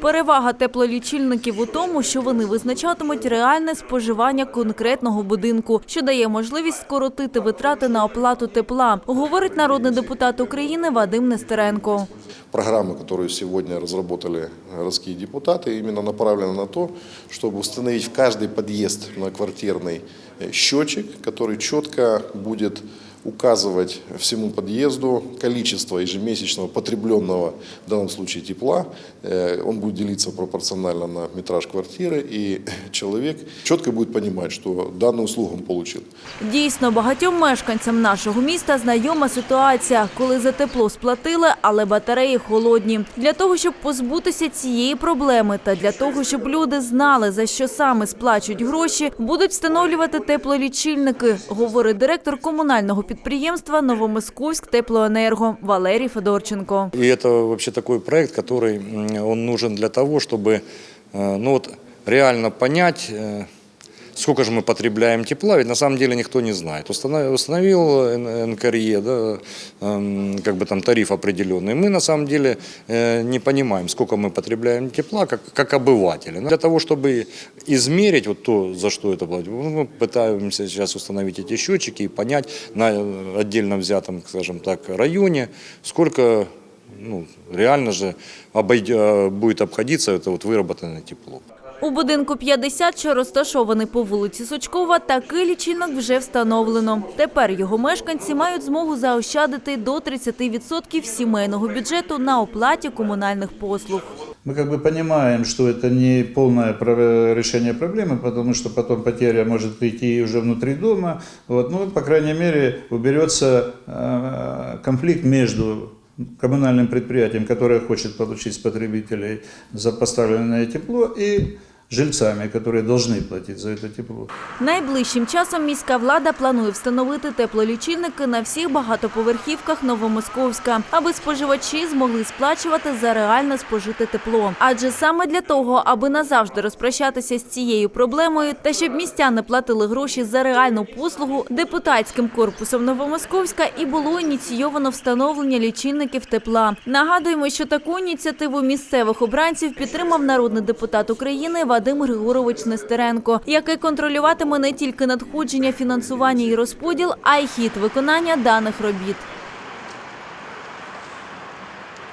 Перевага теплолічильників у тому, що вони визначатимуть реальне споживання конкретного будинку, що дає можливість скоротити витрати на оплату тепла, говорить народний депутат України Вадим Нестеренко. Программа, которую сегодня разработали городские депутаты, именно направлена на то, чтобы установить в каждый подъезд многоквартирный э, счетчик, который четко будет указывать всему подъезду количество ежемесячного потребленного в данном случае тепла. Э, Он будет делиться пропорционально на метраж квартиры, и человек четко будет понимать, что данную услугу он получил. Дійсно, багатьом мешканцям нашого міста знайома ситуація, коли за тепло сплатили, але батареї холодні. Для того, щоб позбутися цієї проблеми, та для того, щоб люди знали, за що саме сплачують гроші, будуть встановлювати теплолічильники, говорить директор комунального підприємства Новомосковськ Теплоенерго Валерій Федорченко. И это вообще такой проект, который м, он нужен для того, чтобы э, ну вот, реально понять, э, сколько же мы потребляем тепла, ведь на самом деле никто не знает. Установ- Установил Н- НКРЕ, да, эм, как бы там тариф определенный, мы на самом деле э, не понимаем, сколько мы потребляем тепла, как, как обыватели. Но Для того, чтобы измерить вот то, за что это платим, мы пытаемся сейчас установить эти счетчики и понять на э, отдельно взятом, скажем так, районе, сколько ну, реально же обойдя- будет обходиться это вот выработанное тепло. У будинку 50, що розташований по вулиці Сучкова, такий лічильник вже встановлено. Тепер його мешканці мають змогу заощадити до 30% сімейного бюджету на оплаті комунальних послуг. Мы как бы понимаем, что это не полное про- решение проблемы, потому что потом потеря может прийти уже внутри дома. Вот. Ну, по крайней мере, уберется э, конфликт между коммунальным предприятием, которое хочет получить с потребителей за поставленное тепло, и жильцами, которые должны платить за это тепло. Найближчим часом міська влада планує встановити теплолічильники на всіх багатоповерхівках Новомосковська, аби споживачі змогли сплачувати за реально спожите тепло. Адже саме для того, аби назавжди розпрощатися з цією проблемою та щоб містяни платили гроші за реальну послугу, депутатським корпусом Новомосковська і було ініційовано встановлення лічильників тепла. Нагадуємо, що таку ініціативу місцевих обранців підтримав народний депутат України Вадим Григорович Нестеренко, який контролюватиме не тільки надходження, фінансування і розподіл, а й хід виконання даних робіт.